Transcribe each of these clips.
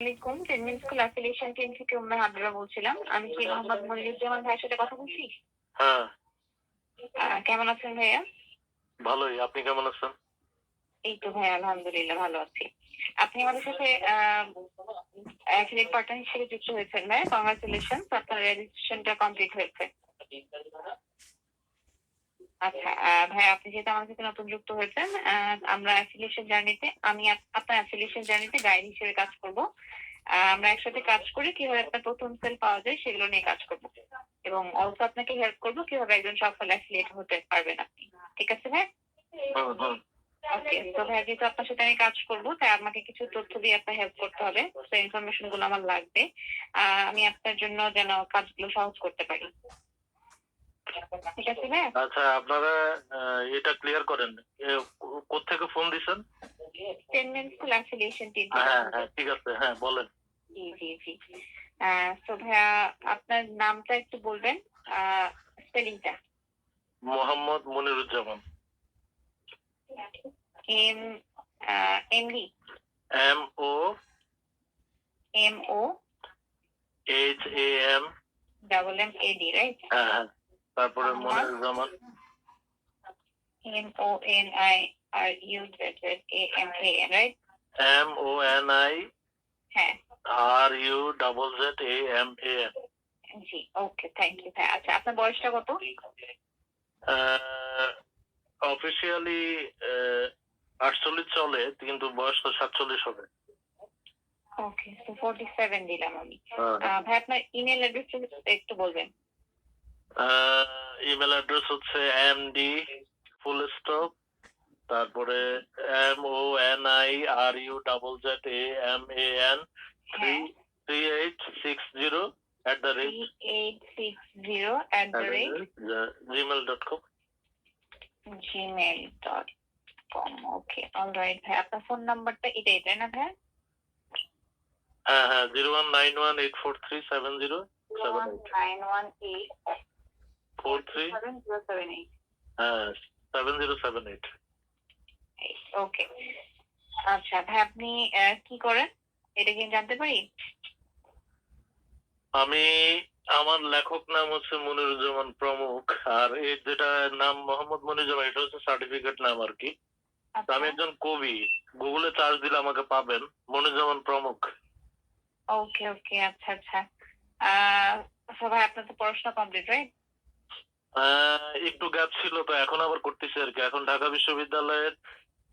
আলাইকুম। টেনমিন school affiliation team থেকে উম্মে হাবিবা বলছিলাম। আমি কি মোহাম্মদ মনিরুজ্জামান ভাইয়ের সাথে কথা বলছি? হ্যাঁ। কেমন আছেন ভাইয়া? ভালোই। আপনি কেমন আছেন? এই তো ভাই আলহামদুলিল্লাহ ভালো আছি। আপনি আমাদের সাথে অ্যাফিলিয়েট পার্টনার হিসেবে যুক্ত হয়েছেন ভাই কংগ্রাচুলেশন আপনার রেজিস্ট্রেশনটা কমপ্লিট হয়েছে। আচ্ছা ভাই আপনি যেহেতু আমাদের সাথে নতুন যুক্ত হয়েছেন আমরা অ্যাফিলিয়েশন জার্নিতে আমি আপনার অ্যাফিলিয়েশন জার্নিতে গাইড হিসেবে কাজ করব। আমরা একসাথে কাজ করি কীভাবে আপনার প্রথম সেল পাওয়া যায় সেগুলো নিয়ে কাজ করব। এবং অলসো আপনাকে হেল্প করব কীভাবে একজন সফল অ্যাফিলিয়েট হতে পারবেন আপনি। ঠিক আছে ভাই? হুম হুম ওকে তো ভাই যেহেতু আপনার সাথে আমি কাজ করব তাই আমাকে কিছু তথ্য দিয়ে আপনার হেল্প করতে হবে। তো ইনফরমেশনগুলো আমার লাগবে। আহ, আমি আপনার জন্য যেন কাজগুলো সহজ করতে পারি। ঠিক আছে ভাই আচ্ছা আপনারা এটা ক্লিয়ার করেন। কোথেকে ফোন দিছেন? টেন স্কুল অ্যাফিলিয়েশন টিম হ্যাঁ হ্যাঁ ঠিক আছে হ্যাঁ বলেন। জি জি জি। তো ভাইয়া আপনার নামটা একটু বলবেন স্পেলিংটা Mohammad Moniruzzaman. M M D. M O? M O. H A M. Double M A D right হ্যাঁ হ্যাঁ। তারপরে Moniruzzaman M O N I R U Z A M A N right M O N I হ্যাঁ। R U double Z A M A N G okay thank you ভাই। আচ্ছা আপনার বয়সটা কত? Officially আটচল্লিশ চলে কিন্তু বয়স তো সাতচল্লিশ হবে। ওকে তো ফোর্টি সেভেন দিলাম আমি। হ্যাঁ। ভাই আপনার ইমেল অ্যাড্রেস একটু বলবেন। ইমেল অ্যাড্রেস হচ্ছে এম ডি ফুল স্টপ তারপরে M O N I R U double Z A M A N three three eight six zero at the rate eight six zero at the rate Gmail dot com Gmail dot com okay all right ভাই আপনার phone নাম্বারটা এটাই তাই না ভাই? হ্যাঁ হ্যাঁ zero one nine one eight four three seven zero seven nine one eight four three হ্যাঁ seven zero seven eight okay আচ্ছা ভাই আপনি কি করেন? এটা কি জানতে পারি? আমি আমার লেখক নাম হচ্ছে মনিরুজ্জামান প্রমুখ আর এর যেটা নাম মোহাম্মদ মনিরুজ্জামান এটা হচ্ছে সার্টিফিকেট নাম আর কি। তো আমি একজন কবি গুগলে চার্জ দিলে আমাকে পাবেন মনিরুজ্জামান প্রমুখ। ওকে ওকে আচ্ছা আচ্ছা। আহ, আচ্ছা ভাই আপনার তো পড়াশোনা কমপ্লিট রাইট একটু গ্যাপ ছিল তো এখন আবার করতেছি আর কি। এখন ঢাকা বিশ্ববিদ্যালয়ের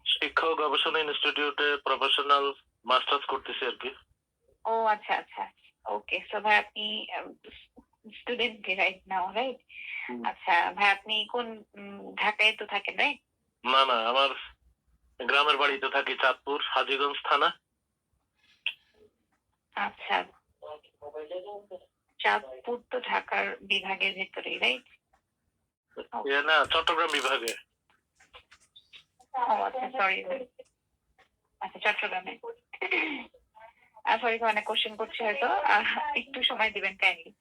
শিক্ষা ও গবেষণা ইনস্টিটিউটে প্রফেশনাল মাস্টার্স করতেছি আর কি। ও আচ্ছা আচ্ছা। ওকে সো ভাই আপনি স্টুডেন্ট রাইট নাও রাইট আচ্ছা ভাই আপনি কোন ঢাকায় তো থাকেন রাইট না না আমার গ্রামের বাড়িতে থাকি চাঁদপুর হাজীগঞ্জ থানা। আচ্ছা। চাঁদপুর তো ঢাকার বিভাগের ভেতরেই রাইট না চট্টগ্রাম বিভাগে। আচ্ছা সরি আচ্ছা চট্টগ্রামে। সরি অনেক কোশ্চেন করছি হয়তো। একটু সময় দিবেন কাইন্ডলি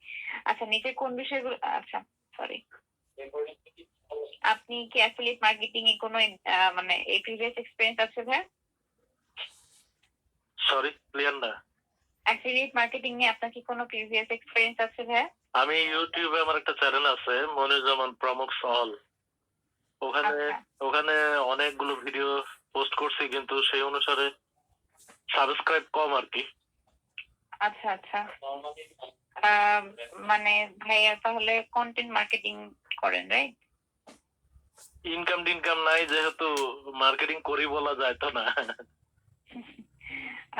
আচ্ছা নিচে কোন বিষয়গুলো আচ্ছা সরি আপনি কি অ্যাফিলিয়েট মার্কেটিং এ কোনো মানে এই প্রিভিয়াস এক্সপিরিয়েন্স আছে ভাই সরি ক্লিয়ার না। অ্যাফিলিয়েট মার্কেটিং নিয়ে আপনার কি কোনো প্রিভিয়াস এক্সপিরিয়েন্স আছে ভাই আমি ইউটিউবে আমার একটা চ্যানেল আছে মনিরুজ্জামান প্রমুখ সল ওখানে আচ্ছা। ওখানে অনেকগুলো ভিডিও পোস্ট করছি কিন্তু সেই অনুসারে সাবস্ক্রাইব কম আর কি। আচ্ছা আচ্ছা। মানে ভাইয়া তাহলে কন্টেন্ট মার্কেটিং করেন রাইট ইনকাম টিনকাম নাই যেহেতু মার্কেটিং করি বলা যায় তো না।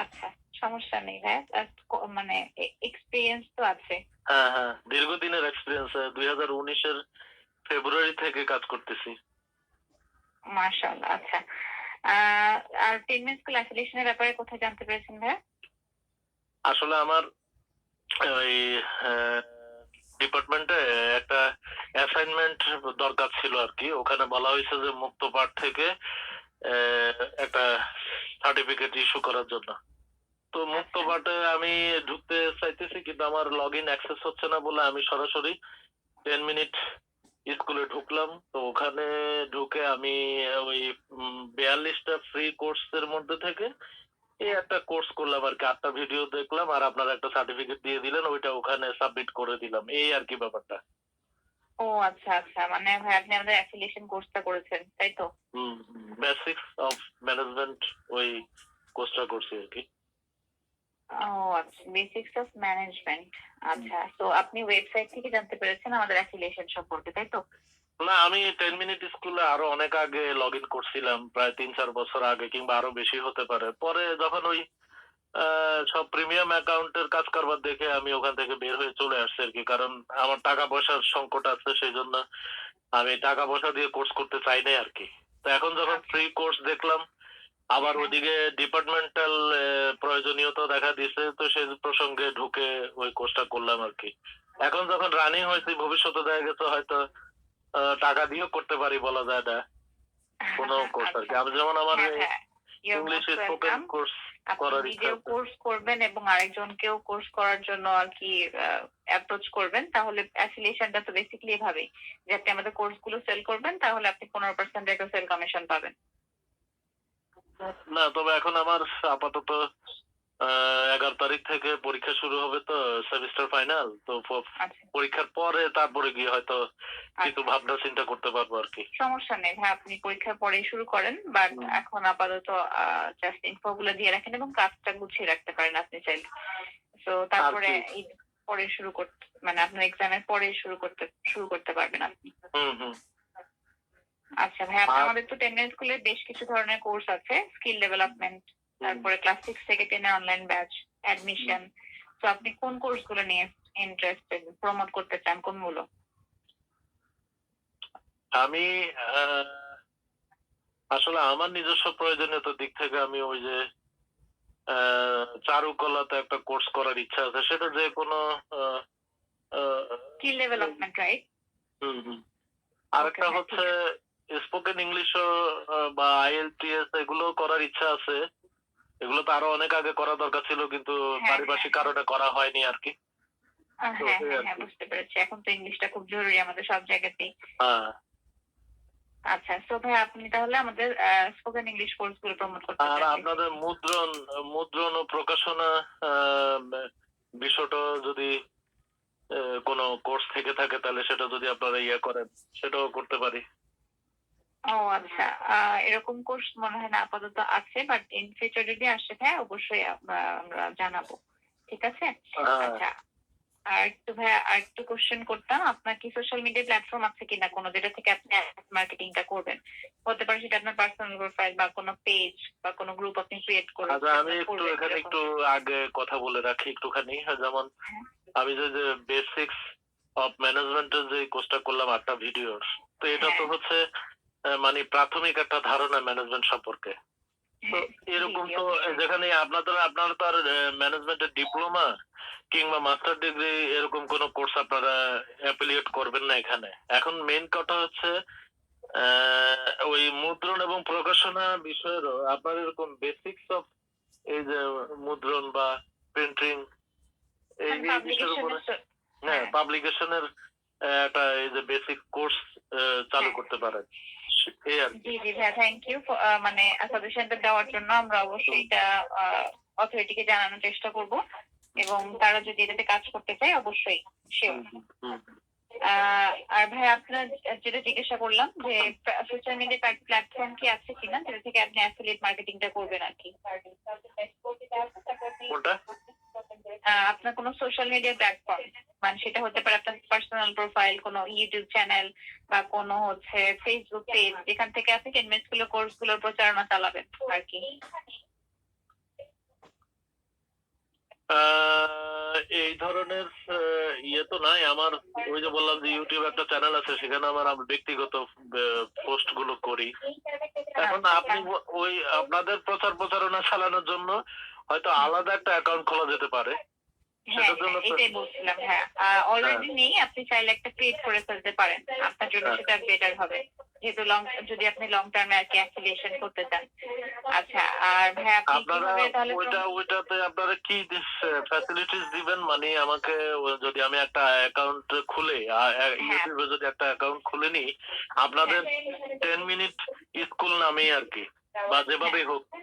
আচ্ছা। সমস্যা নেই ভাই মানে এক্সপিরিয়েন্স তো আছে। হ্যাঁ হ্যাঁ। দীর্ঘদিনের এক্সপিরিয়েন্স দুই হাজার উনিশের ফেব্রুয়ারি থেকে কাজ করতেছি। মার্শাল্লাহ আচ্ছা। আর টেনমেন্ট স্কুল অ্যাফিলিয়েশনের ব্যাপারে কোথায় জানতে পেরেছেন ভাই আসলে আমার ওই ডিপার্টমেন্টে একটা অ্যাসাইনমেন্ট দরকার ছিল আর কি ওখানে বলা হয়েছে যে মুক্ত পাঠ থেকে একটা সার্টিফিকেট ইস্যু করার জন্য। তো মুক্ত পাঠে আমি ঢুকতে চাইতেছি কিন্তু আমার লগ ইন অ্যাক্সেস হচ্ছে না বলে আমি সরাসরি টেন মিনিট স্কুলে ঢুকলাম। তো ওখানে ঢুকে আমি ওই বিয়াল্লিশটা ফ্রি কোর্সের মধ্যে থেকে এই একটা কোর্স করলাম আর কি। আটটা ভিডিও দেখলাম আর আপনার একটা সার্টিফিকেট দিয়ে দিলেন ওইটা ওখানে সাবমিট করে দিলাম। এই আর কি ব্যাপারটা। ও আচ্ছা আচ্ছা। মানে ভাই আপনি আমাদের অ্যাফিলিয়েশন কোর্সটা করেছেন তাই তো? হুম বেসিক্স অফ ম্যানেজমেন্ট ওই কোর্সটা করছি আর কি। ও অফ ম্যানেজমেন্ট আচ্ছা তো আপনি ওয়েবসাইট থেকে জানতে পেরেছেন আমাদের অ্যাফিলিয়েশন সম্পর্কে, তাই তো? না, আমি টেন মিনিট স্কুলে আরও অনেক আগে লগ ইন করছিলাম, প্রায় তিন চার বছর আগে কিংবা আরও বেশি হতে পারে। পরে যখন ওই সব প্রিমিয়াম অ্যাকাউন্টের কাজ করবার দেখে আমি ওখান থেকে বের হয়ে চলে আসছি আর কি, কারণ আমার টাকা পয়সার সংকট আছে সেই জন্য আমি টাকা পয়সা দিয়ে কোর্স করতে চাই নাই আর কি। তো এখন যখন ফ্রি কোর্স দেখলাম আবার হ্যাঁ। ওদিকে ডিপার্টমেন্টাল প্রয়োজনীয়তা দেখা দিছে তো সেই প্রসঙ্গে ঢুকে ওই কোর্সটা করলাম আর কি। এখন যখন রানিং হয়েছে ভবিষ্যতে দেখা গেছে হয়তো টাকা দিয়েও করতে পারি বলা যায় না। কোনো কোর্স আর কি। আমি যেমন আমার হ্যাঁ, হ্যাঁ। ইংলিশ স্পোকেন কোর্স করার ইচ্ছা কোর্স করবেন এবং আরেকজনকেও কোর্স করার জন্য আর কি অ্যাপ্রোচ করবেন তাহলে অ্যাফিলিয়েশনটা তো বেসিক্যালি এভাবেই। যে আপনি আমাদের কোর্সগুলো সেল করবেন তাহলে আপনি পনেরো পার্সেন্ট একটা সেল কমিশন পাবেন। না তবে এখন আমার আপাতত এগারো তারিখ থেকে পরীক্ষা শুরু হবে তো সেমিস্টার ফাইনাল তো আচ্ছা। পরীক্ষার পরে তারপরে গিয়ে হয়তো কিছু আচ্ছা। ভাবনা চিন্তা করতে পারব আর কি। সমস্যা নেই হ্যাঁ আপনি পরীক্ষার পরেই শুরু করেন বাট এখন আপাতত জাস্ট ইনফো গুলো দিয়ে রাখেন এবং কাজটা গুছিয়ে রাখতে পারেন আপনি চাইলে। তো তারপরে পরে শুরু করতে মানে আপনার এক্সামের পরে শুরু করতে শুরু করতে পারবেন আপনি। হুম হুম। আচ্ছা ভাই আমাদের তো টেন্ডেন্স স্কুলে বেশ কিছু ধরনের কোর্স আছে স্কিল ডেভেলপমেন্ট তারপরে ক্লাস সিক্স থেকে টেনের অনলাইন ব্যাচ অ্যাডমিশন তো আপনি কোন কোর্সগুলো নিয়ে ইন্টারেস্টেড প্রমোট করতে চান কোন কোনগুলো? আমি আসলে আমার নিজস্ব প্রয়োজনীয়তার দিক থেকে আমি ওই যে চারুকলাতে একটা কোর্স করার ইচ্ছা আছে সেটা যে কোনো skill development right hmm hmm. আরেকটা হচ্ছে স্পোকেন ইংলিশও বা আইএলটিএস এগুলো করার ইচ্ছা আছে। এগুলো তো আরও অনেক আগে করা দরকার ছিল কিন্তু হ্যাঁ, পারিপার্শ্বিক হ্যাঁ। কারণে করা হয়নি আর কি। হ্যাঁ। বুঝতে পেরেছি। এখন তো ইংলিশটা খুব জরুরি আমাদের সব জায়গাতেই আচ্ছা তো ভাই আপনি তাহলে আমাদের স্পোকেন ইংলিশ কোর্সগুলো প্রমোট করতে আর আপনাদের মুদ্রণ মুদ্রণ ও প্রকাশনা বিষয়টা যদি কোনো কোর্স থেকে থাকে তাহলে সেটা যদি আপনারা ইয়ে করেন সেটাও করতে পারি। ও আচ্ছা এরকম কোর্স মনে হয় না আপাতত আছে বাট ইন ফিউচার যদি আসে হ্যাঁ অবশ্যই আমরা জানাব। ঠিক আছে? হ্যাঁ আচ্ছা আর একটু ভাই আর একটু কোশ্চেন করতাম আপনার কি সোশ্যাল মিডিয়া প্ল্যাটফর্ম আছে কিনা? কোনো যেটা থেকে আপনি মার্কেটিংটা করবেন। হতে পারে সেটা আপনার পার্সোনাল প্রোফাইল বা কোনো পেজ বা কোনো গ্রুপ আপনি ক্রিয়েট করে আচ্ছা আমি একটু এখানে একটু আগে কথা বলে রাখি একটুখানি। যেমন আমি যে যে বেসিক্স অফ ম্যানেজমেন্টের যে কোর্সটা করলাম আটটা ভিডিওর তো এটা তো হ্যাঁ। হচ্ছে মানে প্রাথমিক একটা ধারণা ম্যানেজমেন্ট সম্পর্কে তো এরকম তো যেখানে আপনাদের আপনারা তো আর ম্যানেজমেন্টের ডিপ্লোমা কিংবা মাস্টার ডিগ্রি এরকম কোন কোর্স আপনারা অ্যাফিলিয়েট করবেন না এখানে এখন মেইন কথা হচ্ছে ওই মুদ্রণ এবং প্রকাশনা বিষয়েরও আপনার এরকম বেসিক্স অফ এই যে মুদ্রণ বা প্রিন্টিং এই বিষয়ের উপরে হ্যাঁ হ্যাঁ। পাবলিকেশনের একটা এই যে বেসিক কোর্স চালু হ্যাঁ। করতে পারেন জি জি ভাইয়া থ্যাংক ইউ মানে সাজেশনটা দেওয়ার জন্য আমরা অবশ্যই এটা অথরিটিকে জানানোর চেষ্টা করব। এবং তারা যদি এটাতে কাজ করতে চায় অবশ্যই শিওর। আর ভাই আপনার যেটা জিজ্ঞাসা করলাম যে সোশ্যাল মিডিয়া প্ল্যাটফর্ম কি আছে কিনা যেটা থেকে আপনি অ্যাফিলিয়েট মার্কেটিংটা করবেন আর কি। আপনার কোনো সোশ্যাল মিডিয়া প্ল্যাটফর্ম মানে সেটা হতে পারে আপনার পার্সোনাল প্রোফাইল কোনো ইউটিউব চ্যানেল বা কোনো হচ্ছে ফেসবুক পেজ যেখান থেকে আপনি টেনমেন্টগুলো কোর্সগুলোর প্রচারণা চালাবেন আর কি। এই ধরনের ইয়ে তো নাই। আমার ওই যে বললাম যে ইউটিউব একটা চ্যানেল আছে, সেখানে আমার আমি ব্যক্তিগত পোস্টগুলো করি। এখন আপনি ওই আপনাদের প্রচার প্রচারণা চালানোর জন্য হয়তো আলাদা একটা অ্যাকাউন্ট খোলা যেতে পারে। হ্যাঁ সেটার জন্য হ্যাঁ, তো- এটাই বলছিলাম হ্যাঁ। অলরেডি নেই আপনি চাইলে একটা ক্রিয়েট করে ফেলতে পারেন। আপনার জন্য হ্যাঁ। সেটা বেটার হবে। যেহেতু লং যদি আপনি লং টার্মে আর কি অ্যাফিলিয়েশন করতে চান। আচ্ছা আর ভাই আপনি আপনারা কীভাবে তাহলে ওইটা ওইটাতে আপনারা কি ফ্যাসিলিটিস দিবেন? মানে আমাকে যদি আমি একটা অ্যাকাউন্ট খুলে হ্যাঁ। ইউটিউবে যদি একটা অ্যাকাউন্ট খুলে নিই আপনাদের টেন মিনিট স্কুল নামেই আর কি বা যেভাবেই হোক।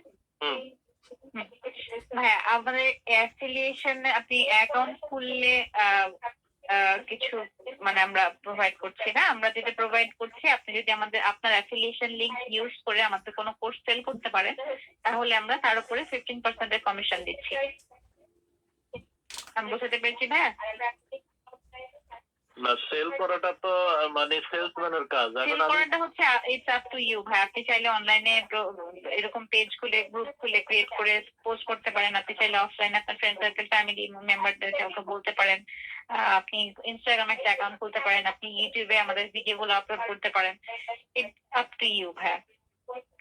হ্যাঁ আমাদের অ্যাফিলিয়েশন আপনি অ্যাকাউন্ট খুললে কিছু মানে আমরা প্রোভাইড করছি না। আমরা যেটা প্রোভাইড করছি, আপনি যদি আমাদের, আপনার অ্যাফিলিয়েশন লিংক ইউজ করে আমাদের কোনো কোর্স সেল করতে পারেন, তাহলে আমরা তার উপরে ফিফটিন পার্সেন্টের কমিশন দিচ্ছি। আমি বুঝতে পেরেছি ভাইয়া না সেল করাটা তো মানে সেলসম্যানের কাজ। সেল করাটা হচ্ছে ইটস আপ টু ইউ ভাই। আপনি চাইলে অনলাইনে এরকম পেজ খুলে গ্রুপ খুলে ক্রিয়েট করে পোস্ট করতে পারেন। আপনি চাইলে অফলাইনে আপনার ফ্রেন্ড সার্কেল ফ্যামিলি মেম্বারদের কাউকে বলতে পারেন। আপনি ইনস্টাগ্রামে একটা অ্যাকাউন্ট খুলতে পারেন। আপনি ইউটিউবে আমাদের ভিডিও গুলো আপলোড করতে পারেন। ইটস আপ টু ইউ ভাই।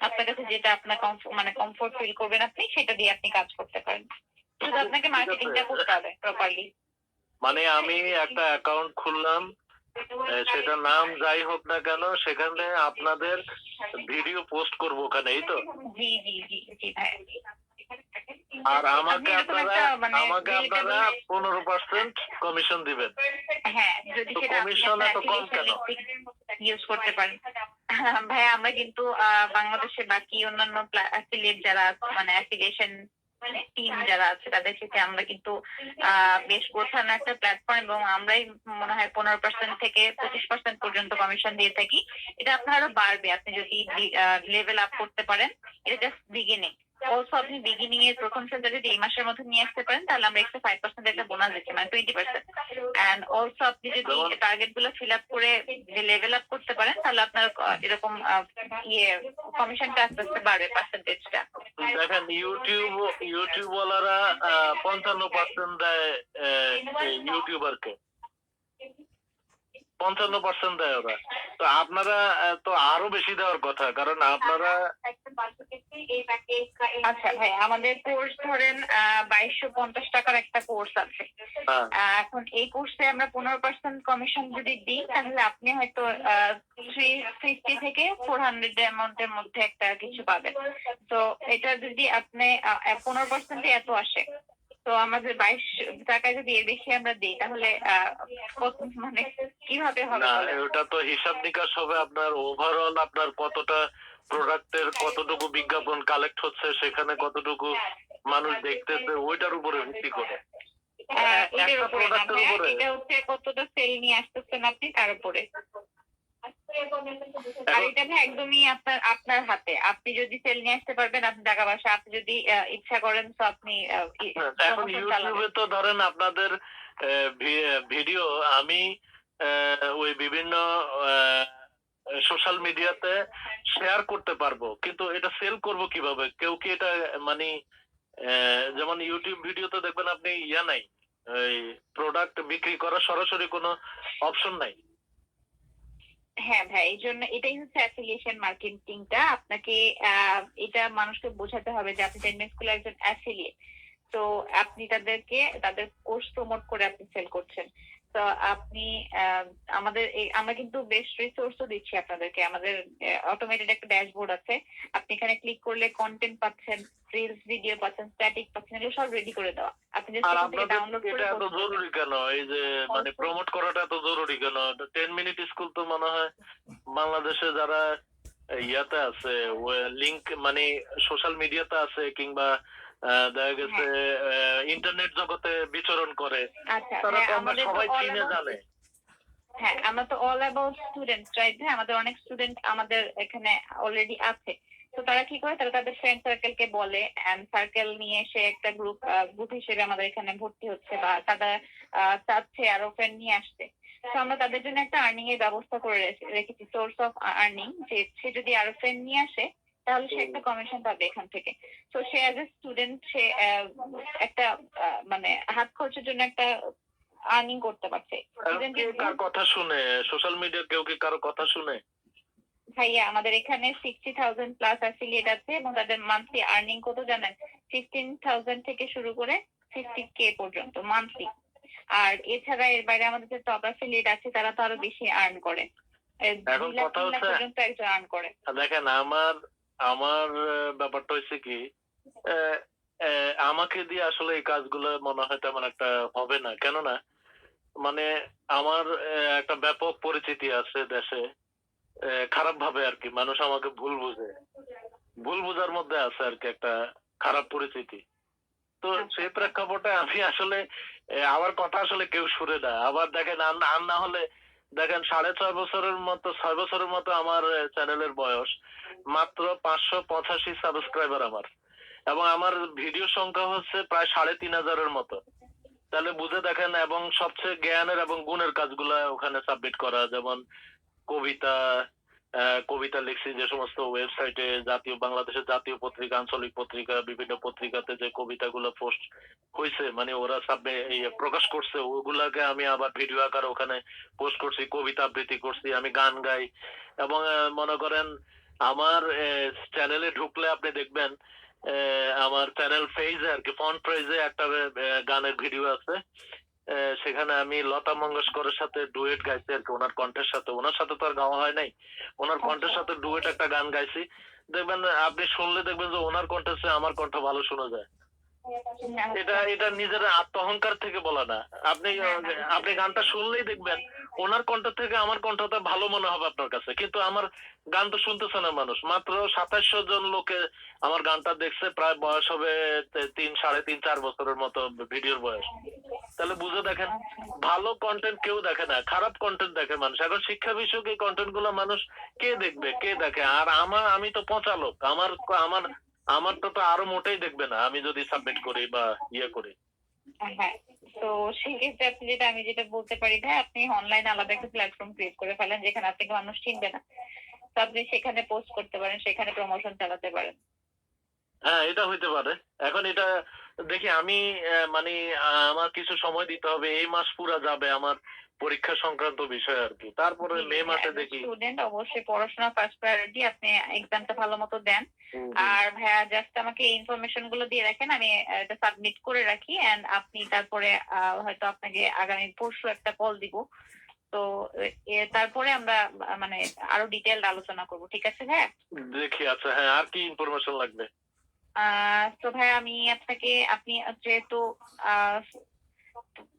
আপনার কাছে যেটা আপনার মানে কমফোর্ট ফিল করবেন আপনি সেটা দিয়ে আপনি কাজ করতে পারেন। শুধু আপনাকে। মার্কেটিংটা করতে হবে প্রপারলি মানে আমি একটা অ্যাকাউন্ট খুললাম সেটার নাম যাই হোক না কেন সেখানে আপনাদের ভিডিও পোস্ট করব ওখানে এই তো? আর আমাকে আপনারা মানে আমাকে আপনারা পনেরো পার্সেন্ট কমিশন দিবেন। হ্যাঁ যদি সেটা আপনার এত কম কেন? ইউজ করতে পারেন। ভাই আমরা কিন্তু বাংলাদেশে বাকি অন্যান্য অ্যাফিলিয়েট যারা মানে অ্যাফিলিয়েশন টিম যারা আছে তাদের সাথে আমরা কিন্তু বেশ গোছানো একটা প্ল্যাটফর্ম এবং আমরাই মনে হয় পনেরো পার্সেন্ট থেকে পঁচিশ পার্সেন্ট পর্যন্ত কমিশন দিয়ে থাকি। এটা আপনার আরও বাড়বে। আপনি যদি লেভেল আপ করতে পারেন, এটা জাস্ট বিগিনিং অলসো আপনি বিগিনিং এর প্রথম সেলটা যদি এই মাসের মধ্যে নিয়ে আসতে পারেন তাহলে আমরা এক্সট্রা ফাইভ পার্সেন্ট একটা বোনাস দিচ্ছি মানে টোয়েন্টি পার্সেন্ট অ্যান্ড অলসো আপনি যদি টার্গেটগুলো ফিল আপ করে যে লেভেল আপ করতে পারেন তাহলে আপনার এরকম ইয়ে কমিশনটা আস্তে আস্তে বাড়বে পার্সেন্টেজটা দেখেন ইউটিউব ইউটিউব ওয়ালারা পঞ্চান্ন পার্সেন্ট দেয় ইউটিউবারকে পঞ্চান্ন পার্সেন্ট দেয় ওরা। তো আপনারা তো আরও বেশি দেওয়ার কথা কারণ আপনারা আচ্ছা ভাই আমাদের কোর্স ধরেন বাইশশো পঞ্চাশ টাকার একটা কোর্স আছে। হ্যাঁ, এখন এই কোর্সে আমরা পনেরো পার্সেন্ট কমিশন যদি দিই তাহলে আপনি হয়তো থ্রি ফিফটি থেকে ফোর হান্ড্রেড অ্যামাউন্টের মধ্যে একটা কিছু পাবেন। তো এটা যদি আপনি পনেরো পার্সেন্টে এত আসে তো আমাদের বাইশ টাকায় যদি এর বেশি আমরা দিই তাহলে মানে কীভাবে হবে না ওটা তো হিসাব নিকাশ হবে আপনার ওভারঅল আপনার কতটা প্রোডাক্টের কতটুকু বিজ্ঞাপন কালেক্ট হচ্ছে সেখানে কতটুকু মানুষ দেখতেছে ওইটার উপরে ভিত্তি করে। প্রোডাক্টের উপরে এটা হচ্ছে কতটা সেল নিয়ে আসতেছেন আপনি তার উপরে। আর এটা ভাই একদমই আপনার আপনার হাতে। আপনি যদি সেল নিয়ে আসতে পারবেন আপনি টাকা পয়সা আপনি যদি ইচ্ছা করেন তো আপনি এখন ইউটিউবে তো ধরেন আপনাদের ভিডিও আমি ওই বিভিন্ন সোশ্যাল মিডিয়াতে শেয়ার করতে পারব। কিন্তু এটা সেল করব কীভাবে? কেউ কি এটা মানে যেমন ইউটিউব ভিডিওতে দেখবেন আপনি ইয়া নাই প্রোডাক্ট বিক্রি করার সরাসরি কোনো অপশন নাই। হ্যাঁ ভাই এই জন্য এটাই হচ্ছে অ্যাফিলিয়েশন মার্কেটিংটা আপনাকে এটা মানুষকে বোঝাতে হবে যে আপনি টেনমেন্ট স্কুলে একজন অ্যাফিলিয়েট তো আপনি তাদেরকে, তাদের কোর্স প্রমোট করে আপনি সেল করছেন। তো আপনি আমাদের আমরা কিন্তু বেশ রিসোর্সও দিচ্ছি আপনাদেরকে। আমাদের অটোমেটেড একটা ড্যাশবোর্ড আছে। আপনি এখানে ক্লিক করলে কন্টেন্ট পাচ্ছেন রিলস ভিডিও পাচ্ছেন স্ট্যাটিক পাচ্ছেন এগুলো সব রেডি করে দেওয়া। আপনি ডাউনলোড করে এটা এত জরুরি কেন? এই যে মানে প্রমোট করাটা এত জরুরি কেন? টেন মিনিট স্কুল তো মনে হয় বাংলাদেশে যারা ইয়াতে আছে লিংক মানে সোশ্যাল মিডিয়াতে আছে কিংবা দেখা গেছে ইন্টারনেট জগতে বিচরণ করে। আচ্ছা তারা হ্যাঁ তো আমরা তো সবাই চিনে জানে। হ্যাঁ আমরা তো অল অ্যাবাউট স্টুডেন্ট রাইট হ্যাঁ আমাদের অনেক স্টুডেন্ট আমাদের এখানে অলরেডি আছে। তো তারা কি করে? তারা তাদের ফ্রেন্ড সার্কেলকে বলে এন্ড সার্কেল নিয়ে এসে একটা গ্রুপ গ্রুপ হিসেবে আমাদের এখানে ভর্তি হচ্ছে বা তারা চাচ্ছে আরও ফ্রেন্ড নিয়ে আসতে। তো আমরা তাদের জন্য একটা আর্নিং এর ব্যবস্থা করে রেখে- রেখেছি সোর্স অফ আর্নিং যে সে যদি আরও ফ্রেন্ড নিয়ে আসে তাহলে সে একটা কমিশন পাবে এখান থেকে। তো সে অ্যাজ এ স্টুডেন্ট সে একটা মানে হাত খরচের জন্য একটা আর্নিং করতে পারছে। কার কথা শুনে? সোশ্যাল মিডিয়া কেউ কি কারও কথা শুনে? ভাইয়া আমাদের এখানে সিক্সটি থাউজেন্ড প্লাস অ্যাফিলিয়েট আছে এবং তাদের মান্থলি আর্নিং কত জানেন? ফিফটিন থাউজেন্ড থেকে শুরু করে ফিফটি কে পর্যন্ত মান্থলি আর এছাড়া এর বাইরে আমাদের যে টপ অ্যাফিলিয়েট আছে তারা তো আরও বেশি আর্ন করে। এখন কথা হচ্ছে- দেখেন আমার আমার ব্যাপারটা হচ্ছে কি আমাকে দিয়ে আসলে এই কাজগুলো মনে হয় তেমন একটা হবে না। কেননা মানে আমার একটা ব্যাপক পরিচিতি আছে দেশে খারাপ ভাবে আর কি। মানুষ আমাকে ভুল বুঝে। ভুল বুঝার মধ্যে আছে আর কি একটা খারাপ পরিস্থিতি তো সেই প্রেক্ষাপটে আমি আসলে আমার কথা আসলে কেউ শুনে না। আবার দেখেন আর না হলে দেখেন, সাড়ে ছয় বছরের মতো, ছয় বছরের মতো আমার চ্যানেলের বয়স। মাত্র পাঁচশো পঁচাশি সাবস্ক্রাইবার আমার। এবং আমার ভিডিও সংখ্যা হচ্ছে প্রায় সাড়ে তিন হাজারের মতো। তাহলে বুঝে দেখেন, এবং সবচেয়ে জ্ঞানের এবং গুণের কাজগুলা ওখানে সাবমিট করা, যেমন কবিতা কবিতা লিখছি যে সমস্ত ওয়েবসাইটে, জাতীয়, বাংলাদেশের জাতীয় পত্রিকা, আঞ্চলিক পত্রিকা, বিভিন্ন পত্রিকাতে যে কবিতাগুলো পোস্ট হয়েছে মানে ওরা এই প্রকাশ করছে, ওগুলাকে আমি আবার ভিডিও আকার ওখানে পোস্ট করছি, কবিতা আবৃত্তি করছি, আমি গান গাই। এবং মনে করেন আমার চ্যানেলে ঢুকলে আপনি দেখবেন আমার চ্যানেল পেজে আর কি ফ্রন্ট পেজে একটা গানের ভিডিও আছে। সেখানে আমি লতা মঙ্গেশকরের সাথে ডুয়েট গাইছি আর কি ওনার কণ্ঠের সাথে। ওনার সাথে তো আর গাওয়া হয় নাই। ওনার কণ্ঠের সাথে ডুয়েট একটা গান গাইছি। দেখবেন আপনি শুনলে দেখবেন যে ওনার কণ্ঠের চেয়ে আমার কণ্ঠ ভালো শোনা যায়। এটা এটা নিজের আত্মহংকার থেকে বলা না। আপনি আপনি গানটা শুনলেই দেখবেন ওনার কণ্ঠ থেকে আমার কণ্ঠটা ভালো মনে হবে আপনার কাছে। কিন্তু আমার গান তো শুনতেছে না মানুষ। মাত্র সাতাশশো জন লোকে আমার গানটা দেখছে প্রায় বয়স হবে তিন সাড়ে তিন চার বছরের মতো ভিডিওর বয়স। তাহলে বুঝে দেখেন, ভালো কন্টেন্ট কেউ দেখে না, খারাপ কন্টেন্ট দেখে মানুষ। এখন শিক্ষা বিষয়ক এই কন্টেন্টগুলো মানুষ কে দেখবে, কে দেখে? আর আমার, আমি তো পচা লোক, আমার আমার, আমারটা তো আরও মোটেই দেখবে না, আমি যদি সাবমিট করি বা ইয়ে করি। হ্যাঁ তো সেক্ষেত্রে আপনি যেটা, আমি যেটা বলতে পারি, ভাই, আপনি অনলাইনে আলাদা একটা প্ল্যাটফর্ম ক্রিয়েট করে ফেলেন, যেখানে আপনাকে মানুষ চিনবে না। তো আপনি সেখানে পোস্ট করতে পারেন, সেখানে প্রমোশন চালাতে পারেন। হ্যাঁ এটা হইতে পারে। এখন এটা দেখি আমি মানে আমার কিছু সময় দিতে হবে এই মাস পুরা যাবে আমার পরীক্ষা সংক্রান্ত বিষয় আর কি। তারপরে মে মাসে দেখি। স্টুডেন্ট অবশ্যই পড়াশোনা ফার্স্ট প্রায়োরিটি আপনি এক্সামটা ভালো মতো দেন। আর ভাইয়া জাস্ট আমাকে ইনফরমেশনগুলো দিয়ে রাখেন আমি এটা সাবমিট করে রাখি এন্ড আপনি তারপরে হয়তো আপনাকে আগামী পরশু একটা কল দিব। তো তারপরে আমরা মানে আরও ডিটেইলড আলোচনা করব ঠিক আছে হ্যাঁ দেখি আচ্ছা হ্যাঁ আর কি ইনফরমেশন লাগবে? তো ভাই আমি আপনাকে আপনি যেহেতু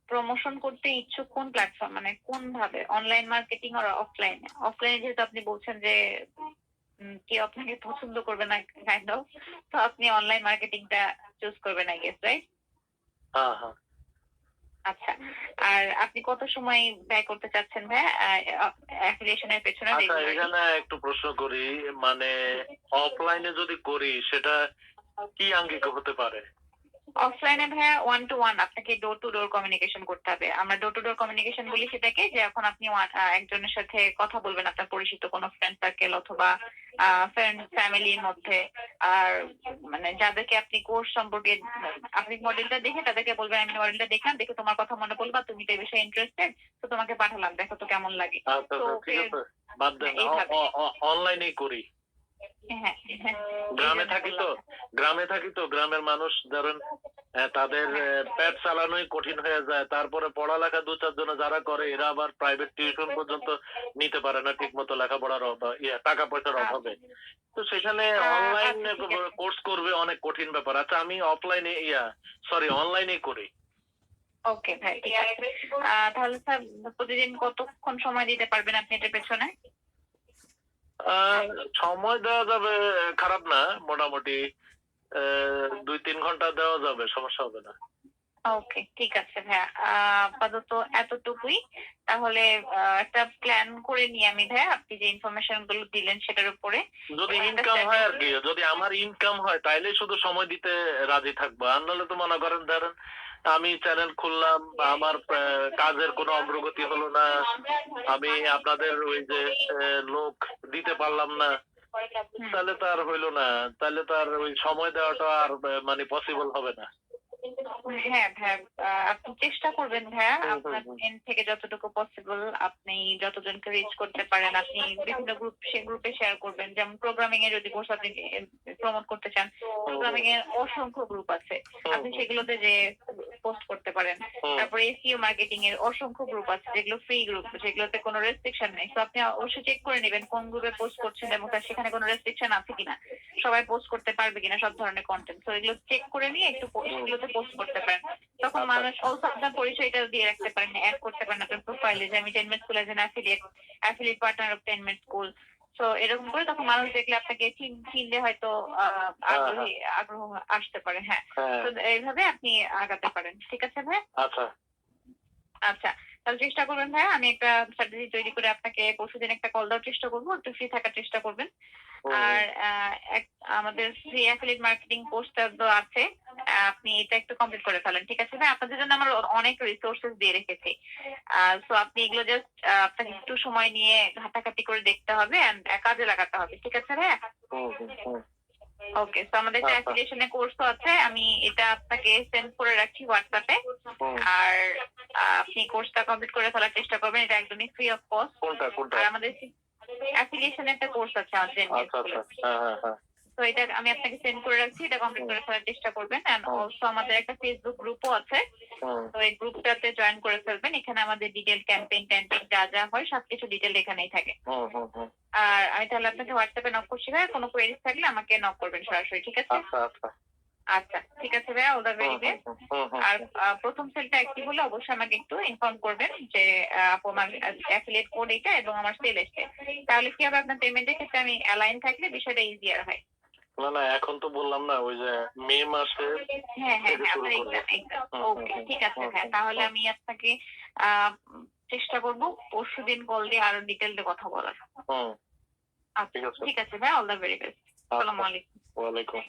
প্রমোশন করতে ইচ্ছুক কোন প্ল্যাটফর্ম মানে কোন ভাবে অনলাইন মার্কেটিং আর অফলাইনে অফলাইনে যেহেতু আপনি বলছেন যে কেউ আপনাকে পছন্দ করবে না কাইন্ড অফ তো আপনি অনলাইন মার্কেটিংটা চুজ করবেন আই গেস রাইট হ্যাঁ হ্যাঁ। আচ্ছা আর আপনি কত সময় ব্যয় করতে চাচ্ছেন ভাই? অ্যাফিলিয়েশনের পেছনে আচ্ছা এখানে একটু প্রশ্ন করি মানে অফলাইনে যদি করি সেটা কি আঙ্গিক হতে পারে? অফলাইনে ভাইয়া ওয়ান টু ওয়ান আপনাকে ডোর টু ডোর কমিউনিকেশন করতে হবে। আমরা ডোর টু ডোর কমিউনিকেশন বলি সেটাকে যে এখন আপনি একজনের সাথে কথা বলবেন আপনার পরিচিত কোনো ফ্রেন্ড সার্কেল অথবা ফ্রেন্ড ফ্যামিলির মধ্যে। আর মানে যাদেরকে আপনি কোর্স সম্পর্কে আপনি মডেলটা দেখে তাদেরকে বলবেন আমি মডেলটা দেখলাম দেখে তোমার কথা মনে পড়ল তুমি তো এই বিষয়ে ইন্টারেস্টেড তো তোমাকে পাঠালাম দেখো তো কেমন লাগে। আচ্ছা তো আচ্ছা। অনলাইনেই করি। গ্রামে থাকি তো গ্রামে থাকি তো গ্রামের মানুষ ধরেন তাদের পেট চালানোই কঠিন হয়ে যায় তারপরে পড়ালেখা দু চারজনে যারা করে এরা আবার প্রাইভেট টিউশন পর্যন্ত নিতে পারে না ঠিক মতো লেখাপড়ার ইয়ে টাকা পয়সার অভাবে। তো সেখানে অনলাইন আচ্ছা। কোর্স করবে অনেক কঠিন ব্যাপার। আচ্ছা আমি অফলাইনে ইয়া সরি অনলাইনে করি। ওকে ভাই তাহলে স্যার প্রতিদিন কতক্ষণ সময় দিতে পারবেন আপনি এটার পেছনে? সময় দেওয়া যাবে খারাপ না মোটামুটি দুই তিন ঘণ্টা দেওয়া যাবে সমস্যা হবে না। ওকে ঠিক আছে ভাইয়া। আপাতত এতটুকুই। তাহলে একটা প্ল্যান করে নিই আমি ভাইয়া। আপনি যে ইনফরমেশনগুলো দিলেন সেটার উপরে। যদি ইনকাম হয় আর কি যদি আমার ইনকাম হয় তাইলে শুধু সময় দিতে রাজি থাকব। আর নাহলে তো মনে করেন ধরেন আমি চ্যানেল খুললাম আমার কাজের কোনো অগ্রগতি হলো না। আমি আপনাদের ওই যে লোক দিতে পারলাম না। তাহলে তো আর হইল না। তাহলে তো আর ওই সময় দেওয়াটা আর মানে পসিবল হবে না। হ্যাঁ আহ, আপনি চেষ্টা করবেন হুম, আপনার এন্ড থেকে যতটুকু পসিবল আপনি যতজনকে রিচ করতে পারেন আপনি বিভিন্ন গ্রুপ সে গ্রুপে শেয়ার করবেন। যেমন প্রোগ্রামিং এর যদি কোর্স আপনি প্রমোট করতে চান প্রোগ্রামিং এর অসংখ্য গ্রুপ আছে। আপনি সেগুলোতে যে পোস্ট করতে পারেন। তারপরে এসিও মার্কেটিং এর অসংখ্য গ্রুপ আছে যেগুলো ফ্রি গ্রুপ যেগুলোতে কোনো রেস্ট্রিকশন নেই। তো আপনি অবশ্যই চেক করে নেবেন কোন গ্রুপে পোস্ট করছেন এবং তার সেখানে কোনো রেস্ট্রিকশন আছে কিনা। সবাই পোস্ট করতে পারবে কিনা সব ধরনের কন্টেন্ট তো এগুলো চেক করে নিয়ে একটু সেগুলোতে পোস্ট করতে পারেন। তখন আচ্ছা। মানুষ অলসো আপনার পরিচয়টা দিয়ে রাখতে পারেন অ্যাড করতে পারেন আপনার প্রোফাইলে যে আমি Ten Minute School as an affiliate affiliate partner of Ten Minute School তো এরকম করে তখন মানুষ দেখলে আপনাকে চিন- চিনলে হয়তো আহ, আগ্রহী আগ্রহ আসতে পারে হ্যাঁ। হ্যাঁ। তো এইভাবে আপনি আগাতে পারেন ঠিক আছে ভাই? আচ্ছা। আচ্ছা তাহলে চেষ্টা করবেন ভাই আমি একটা স্ট্র্যাটেজি তৈরি করে আপনাকে পরশুদিন একটা কল দেওয়ার চেষ্টা করব একটু ফ্রি থাকার চেষ্টা করবেন। আর আমাদের ফ্রি অ্যাফিলিয়েট মার্কেটিং কোর্সটা তো আছে আপনি এটা একটু কমপ্লিট করে ফেলেন ঠিক আছে? ভাই আপনাদের জন্য আমার অনেক রিসোর্সেস দিয়ে রেখেছি। সো আপনি এগুলো জাস্ট আপনাকে একটু সময় নিয়ে ঘাটাঘাটি করে দেখতে হবে and কাজে লাগাতে হবে ঠিক আছে? ভাই। ওকে তো আমাদের একটা আচ্ছা। অ্যাফিলিয়েশনের কোর্সও আছে আমি এটা আপনাকে সেন্ড করে রাখছি হোয়াটসঅ্যাপে আর আপনি কোর্সটা কমপ্লিট করে ফেলার চেষ্টা করবেন এটা একদমই ফ্রি অফ কস্ট কোনটা কোনটা? আর আমাদের অ্যাফিলিয়েশন একটা কোর্স আছে আমাদের আচ্ছা আচ্ছা। হ্যাঁ হ্যাঁ হ্যাঁ। তো এটা আমি আপনাকে সেন্ড করে রাখছি এটা কমপ্লিট করে ফেলার চেষ্টা করবেন। এন্ড অলসো আমাদের একটা ফেসবুক গ্রুপও আছে। তো এই গ্রুপটাতে জয়েন করে ফেলবেন। এখানে আমাদের ডিটেল ক্যাম্পেইন ট্যাম্পেইন যা যা হয় সবকিছু ডিটেল এখানেই থাকে। হুম। আর আমি তাহলে আপনাকে হোয়াটসঅ্যাপে নক করছি ভাই কোনো কোয়েরিজ থাকলে আমাকে নক করবেন সরাসরি ঠিক আছে? আচ্ছা আচ্ছা। আচ্ছা ঠিক আছে ভাই অল দ্য ভেরি বেস্ট আর প্রথম সেলটা অ্যাক্টিভ হলে অবশ্যই আমাকে একটু ইনফর্ম করবেন যে আপু আমার অ্যাফিলিয়েট কোড এটা এবং আমার সেল এসছে তাহলে কি হবে? আপনার পেমেন্টের ক্ষেত্রে আমি অ্যালাইন থাকলে বিষয়টা ইজিয়ার হয়। না না এখন তো বললাম না ওই যে মে মাসে হ্যাঁ হ্যাঁ থেকে হ্যাঁ হুম, ওকে ঠিক আছে হ্যাঁ তাহলে আমি আপনাকে আহ, চেষ্টা করব পরশু দিন কল দিয়ে আরও ডিটেলসে কথা বলার। আচ্ছা ঠিক আছে। ঠিক আছে ভাই অল দ্য ভেরি বেস্ট আসসালামু আচ্ছা আলাইকুম। ওয়ালাইকুম।